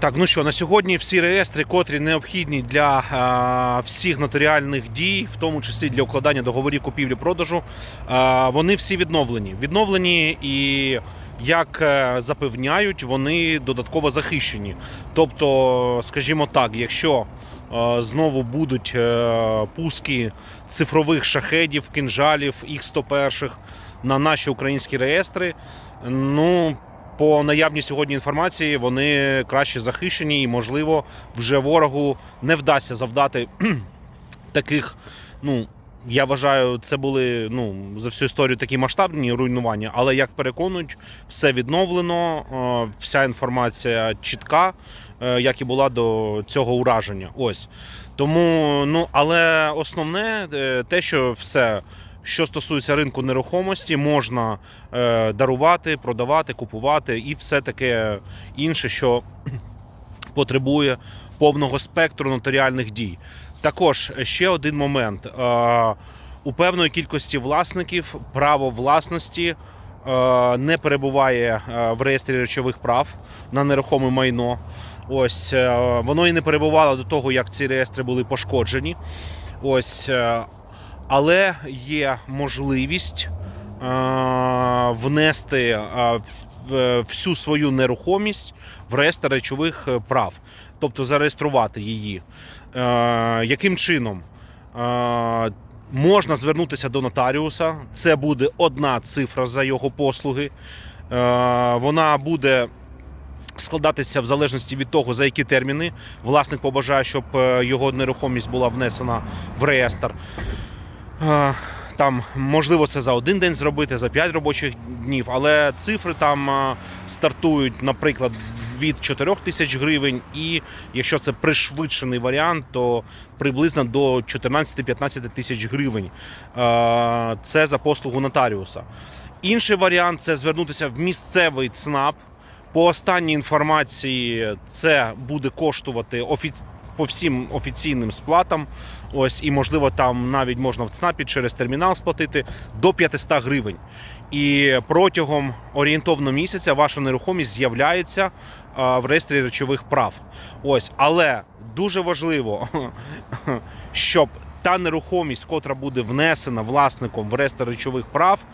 Так, ну що, на сьогодні всі реєстри, котрі необхідні для е, всіх нотаріальних дій, в тому числі для укладання договорів купівлі-продажу, е, вони всі відновлені. Відновлені і, як е, запевняють, вони додатково захищені. Тобто, скажімо так, якщо е, знову будуть е, пуски цифрових шахедів, кинжалів, їх 101 на наші українські реєстри, ну по наявній сьогодні інформації вони краще захищені, і можливо вже ворогу не вдасться завдати таких. Ну я вважаю, це були ну за всю історію такі масштабні руйнування. Але як переконують, все відновлено, е, вся інформація чітка, е, як і була до цього ураження. Ось тому, ну але основне е, те, що все. Що стосується ринку нерухомості, можна е, дарувати, продавати, купувати і все таке інше, що потребує повного спектру нотаріальних дій. Також ще один момент: Е, у певної кількості власників право власності е, не перебуває е, в реєстрі речових прав на нерухоме майно. Ось е, воно і не перебувало до того, як ці реєстри були пошкоджені. Ось, але є можливість е, внести е, всю свою нерухомість в реєстр речових е, прав, тобто зареєструвати її. Е, Яким чином? Е, Можна звернутися до нотаріуса. Це буде одна цифра за його послуги. Е, Вона буде складатися в залежності від того, за які терміни власник побажає, щоб е, його нерухомість була внесена в реєстр. Е, Там можливо це за один день зробити, за 5 робочих днів, але цифри там е, стартують, наприклад, від 4 тисяч гривень, і якщо це пришвидшений варіант, то приблизно до 14-15 тисяч гривень. Е, Це за послугу нотаріуса. Інший варіант це звернутися в місцевий ЦНАП. По останній інформації це буде коштувати офіці... по всім офіційним сплатам. Ось і можливо там навіть можна в ЦНАПі через термінал сплатити до 500 гривень. І протягом орієнтовно місяця ваша нерухомість з'являється в реєстрі речових прав. Ось, але дуже важливо, щоб та нерухомість, котра буде внесена власником в реєстр речових прав,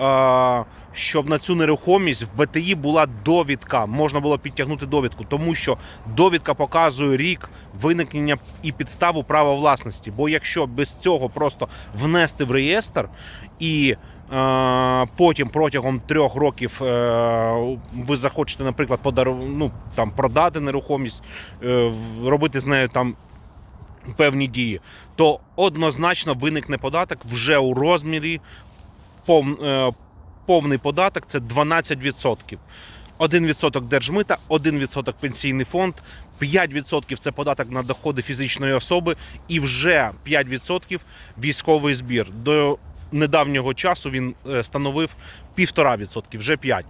е, щоб на цю нерухомість в БТІ була довідка. Можна було підтягнути довідку, тому що довідка показує рік виникнення і підставу права власності. Бо якщо без цього просто внести в реєстр і е, потім протягом трьох років е, ви захочете, наприклад, подару... ну, там, продати нерухомість, робити з нею там певні дії, то однозначно виникне податок вже у розмірі е, повний податок це 12%. 1% держмита, 1% пенсійний фонд, 5% це податок на доходи фізичної особи і вже 5% військовий збір. До недавнього часу він е, становив 1,5%, вже 5%.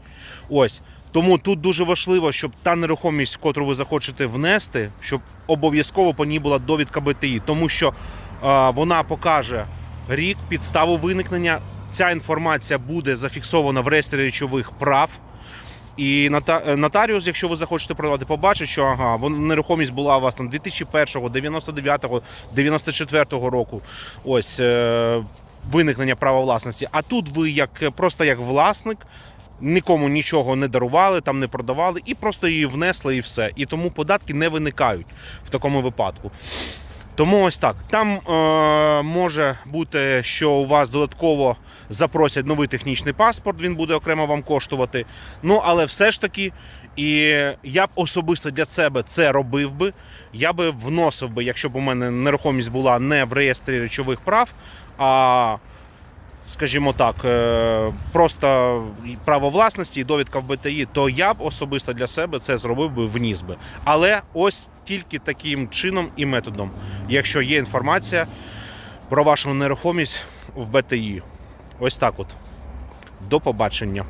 Ось. Тому тут дуже важливо, щоб та нерухомість, котру ви захочете внести, щоб обов'язково по ній була довідка БТІ, тому що е, вона покаже рік, підставу виникнення. Ця інформація буде зафіксована в реєстрі речових прав. І е, нотаріус, якщо ви захочете продавати, побачить, що ага, нерухомість була у вас там 2001, 99, 94 року. Ось е, виникнення права власності. А тут ви як просто як власник. Нікому нічого не дарували, там не продавали, і просто її внесли, і все. І тому податки не виникають в такому випадку. Тому ось так. Там е, може бути, що у вас додатково запросять новий технічний паспорт, він буде окремо вам коштувати. Ну, але все ж таки, і я б особисто для себе це робив би. Я би вносив би, якщо б у мене нерухомість була не в реєстрі речових прав, а скажімо так, е, просто право власності і довідка в БТІ, то я б особисто для себе це зробив би вніс би. Але ось тільки таким чином і методом, якщо є інформація про вашу нерухомість в БТІ. Ось так от. До побачення.